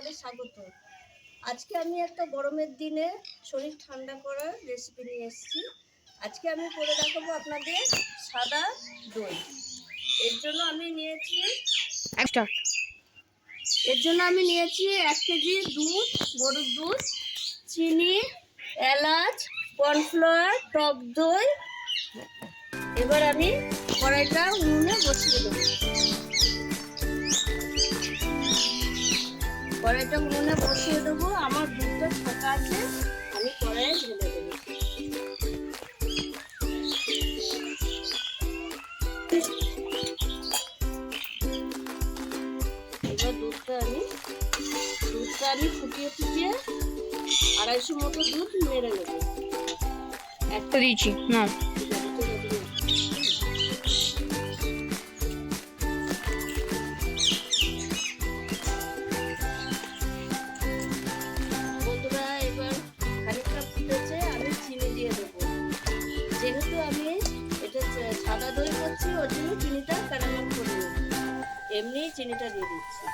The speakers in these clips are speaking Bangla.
আপনাদের স্বাগত। আজকে আমি একটা গরমের দিনে শরীর ঠান্ডা করার রেসিপি নিয়ে এসেছি। আজকে আমি করে দেখাবো আপনাদের সাদা দই। এর জন্য আমি নিয়েছি এর জন্য আমি নিয়েছি এক কেজি দুধ গরুর দুধ চিনি এলাচ কর্নফ্লাওয়ার টক দই। এবার আমি কড়াইটা উনুনে বসিয়ে দেবো। কড়াইটা উনুনে বসিয়ে দেবো। আমার দুধটা ফাঁকা আছে, আমি কড়াইয়ে ঢেলে দেবো। দুধটা আমি দুধটা আমি ফুটিয়ে ফুটিয়ে আড়াইশো মতো দুধ মেরে নেব। একটা দিয়েছি না আমি এটা সাদা দই করছি, ওর জন্য চিনিটা ক্যারামেল করে এমনি চিনিটা দিয়ে দিচ্ছি।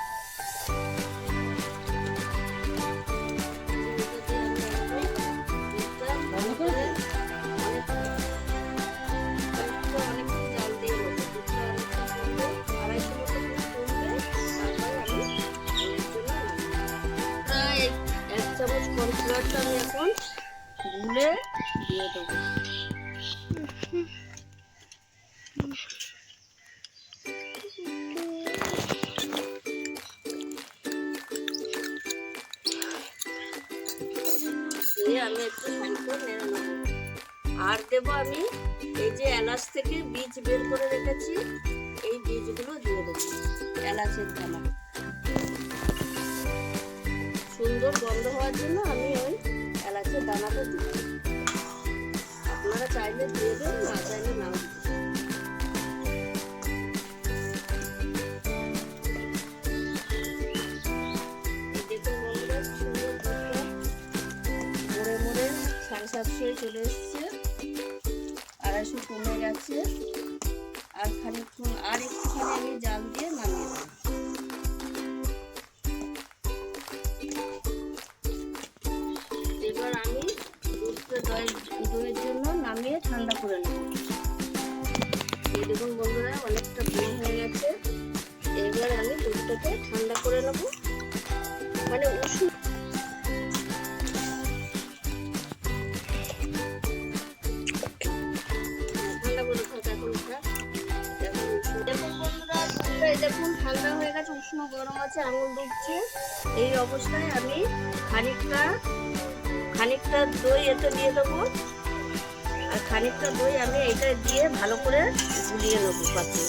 এক চামচ কর্নফ্লাওয়ারটা আমি এখন গুলে দিয়ে দেবো। আমি একটু খানিকটা নেড়ে নেব। আর দেবো আমি এই যে এলাচ থেকে বীজ বের করে রেখেছি, এই বীজগুলো দিয়ে দেবো, এলাচের দানা। সুন্দর বন্ধ হওয়ার জন্য আমি ওই এলাচের দানাটা দিই আপনারা চাইলে দিয়ে দেন না চাইলে নাও দিতে সাড়ে সাতশোয় চলে এসছে। আড়াইশো কমে গেছে। আর খানিকক্ষণ, আর একটুখানি আমি জাল দিয়ে নামিয়ে দেবো এবার আমি দুধটা দই দইয়ের জন্য নামিয়ে ঠান্ডা করে নেব। এই দেখুন বন্ধুরা, অনেকটা গরম হয়ে গেছে। এবার আমি দুধটাকে ঠান্ডা করে নেব। মানে উষ্ণ ঠান্ডা হয়ে গেছে, উষ্ণ গরম আছে, আঙুল ডুবছে এই অবস্থায় আমি খানিকটা খানিকটা দই এতে দিয়ে দেবো। আর খানিকটা দই আমি এটা দিয়ে ভালো করে গুলিয়ে নেব পাত্রে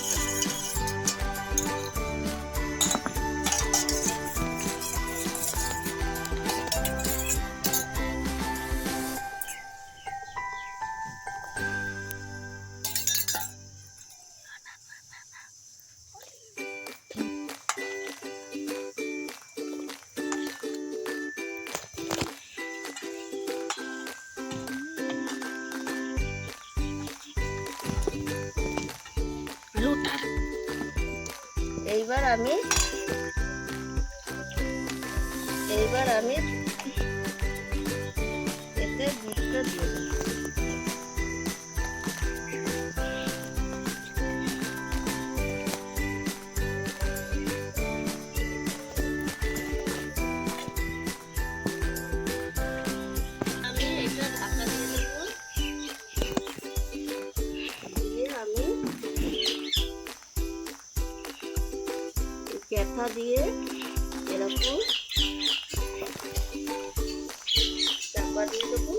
এইবার আমি এইবার আমি এতে দুধটা দিয়ে ক্যাথা দিয়ে এরকম চাপা দিয়ে দেবো।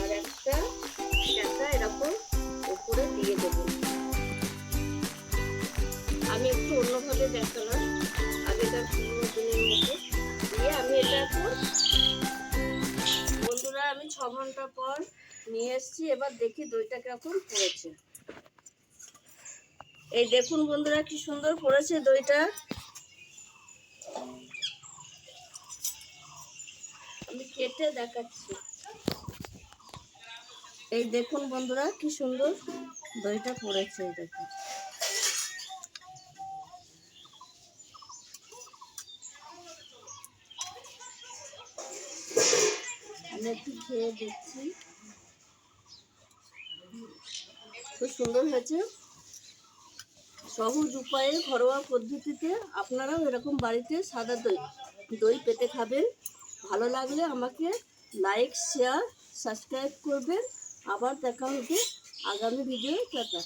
আর একটা ক্যাথা এরকম উপরে দিয়ে দেবো। আমি একটু অন্যভাবে দেখালাম আগেকার পুরোনো দিনের মতো। দিয়ে আমি এটা এখন বন্ধুরা, আমি ছ ঘণ্টা পর নিয়ে এসেছি। এবার দেখি দইটা কীরকম পড়েছে এই দেখুন বন্ধুরা, কি সুন্দর পড়েছে দইটা। আমি কেটে দেখাচ্ছি। এই দেখুন বন্ধুরা, কি সুন্দর দইটা পড়েছে দেখুন। আমি একটু খেয়ে দেখছি। খুব সুন্দর হয়েছে। সহজ উপায়ে ঘরোয়া পদ্ধতিতে আপনারাও এরকম বাড়িতে সাদা দই দই পেতে খাবেন। ভালো লাগলে আমাকে লাইক শেয়ার সাবস্ক্রাইব করবেন আবার দেখা হবে আগামী ভিডিও টাটা